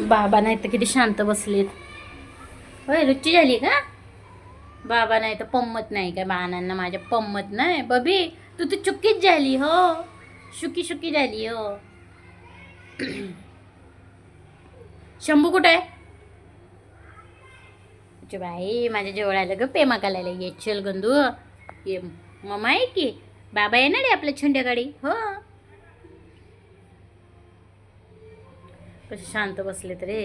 बाबा नाही तर किती शांत बसलेत. होय रुची झाली का? बाबा नाही तर पम्मत नाही काय बाणांना? माझ्या पम्मत नाही. बबी तू तर चुकीच झाली हो. शुकी शुकी झाली हो. शंभू कुठे आहे? अच्छा बाई माझ्या जवळ आलं ग पेमा कालायला ये. चल गंधू. ये. मम्मा आहे की? बाबा येणार आहे आपल्या छंड्याकाळी हो. कसे शांत बसलेत रे.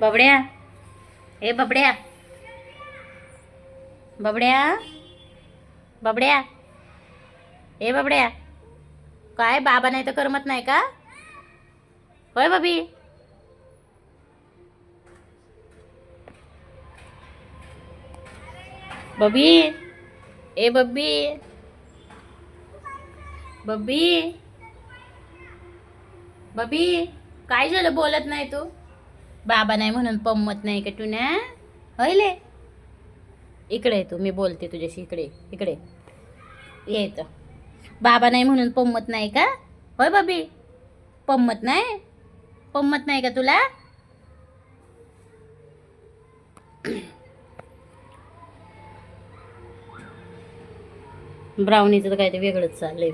बबड्या. ए बबड्या. बबड्या. बबड्या. ए बबड्या. काय बाबा नाही तर करमत नाही का? होय बबी. बबी. ए बब्बी. बब्बी. बबी काय झालं बोलत नाही तू? बाबा नाही म्हणून पम्मत नाही का तू ना हयले. इकडे ये तू मी बोलते तुझ्याशी इकडे इकडे येत बाबा नाही म्हणून पम्मत नाही का? होय बबी पम्मत नाही? पम्मत नाही का तुला? ब्राउनीचं तर काहीतरी वेगळंच चाललंय.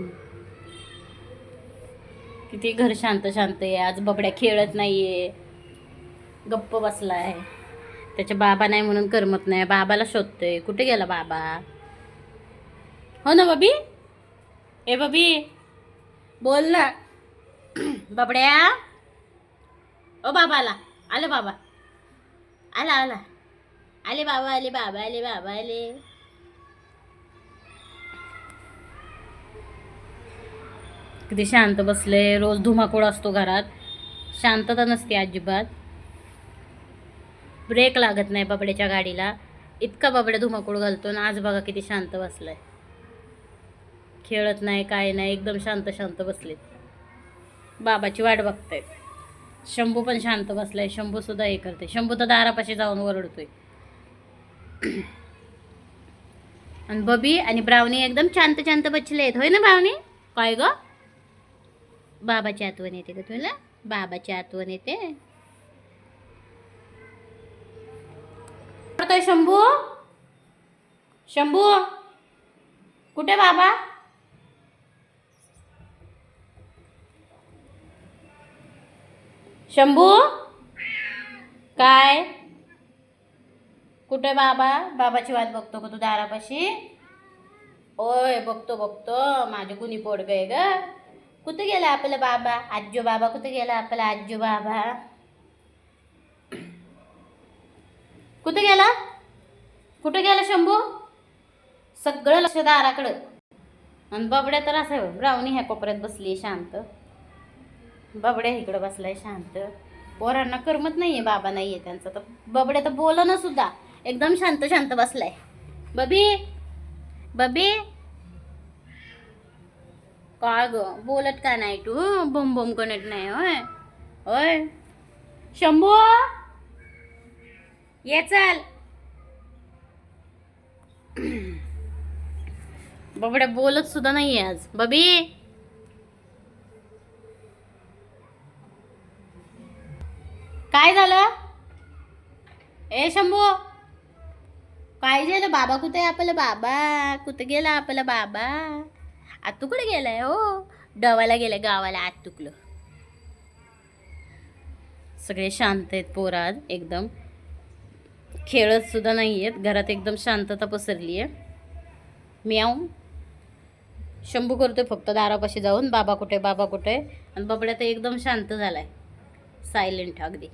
किती घर शांत शांत आहे. आज बबड्या खेळत नाहीये. गप्प बसला आहे त्याच्या बाबा नाही म्हणून करमत नाही. बाबाला शोधतोय. कुठे गेला बाबा? हो ना बबी? ए बबी बोल ना. बबड्या? ओ बाबा आला. आलं बाबा. आला आला. आले बाबा आले बाबा आले बाबा आले. किती शांत बसले रोज धुमाकूळ असतो घरात. शांतता नसते अजिबात. ब्रेक लागत नाही बबड्याच्या गाडीला. इतका बाबड्या धुमाकूळ घालतो आणि आज बघा किती शांत बसलाय. खेळत नाही काय नाही एकदम शांत शांत बसलेत बाबाची वाट बघतायत शंभू पण शांत बसलाय. आहे शंभूसुद्धा हे करते शंभू तर दारापाशी जाऊन ओरडतोय. आणि बबी आणि ब्रावणी एकदम शांत शांत बसले आहेत होय ना ब्रावणी काय गं? बाबाची आठवण येते का तुला? बाबाची आठवण येते. शंभू? शंभू? कुठे बाबा? शंभू? काय? कुठे बाबा? बाबाची वाट बघतो का तू दारापाशी? ओय बघतो बघतो. माझे कुणी पोडग आहे ग. कुठे गेला आपला बाबा? आजो बाबा कुठे गेला आपला आजो बाबा? कुठे गेला? कुठे गेला शंभू? सगळं लक्ष दाराकडं. आणि बबड्या तर असं ब्राऊनी ह्या कोपऱ्यात बसली शांत. बबड्या इकडं बसलाय शांत. पोरांना करमत नाहीये बाबा नाहीये त्यांचं. तर बबड्या तर बोल ना सुद्धा. एकदम शांत शांत बसलाय. बबी? बबी? काय ग? बोलत का नाही तू? बम बम कनेक्ट नाही होय? होय? शंभू? ये चल. बबड्या बोलत सुद्धा नाहीये आज. बबी? काय झालं? ए शंभू? काय झालं बाबा कुठे आहे बाबा? कुठे गेला आपला बाबा? आतुकडे कुठे गेलाय हो? डवाला गेलाय गावाला आत तुकलं. सगळे शांत आहेत पोरात एकदम. खेळत सुद्धा नाही आहेत घरात एकदम शांतता पसरली आहे. म्याव शंभू करतोय फक्त दारापाशी जाऊन बाबा कुठे बाबा कुठे? आणि बबड्या तर एकदम शांत झालाय. सायलेंट अगदी.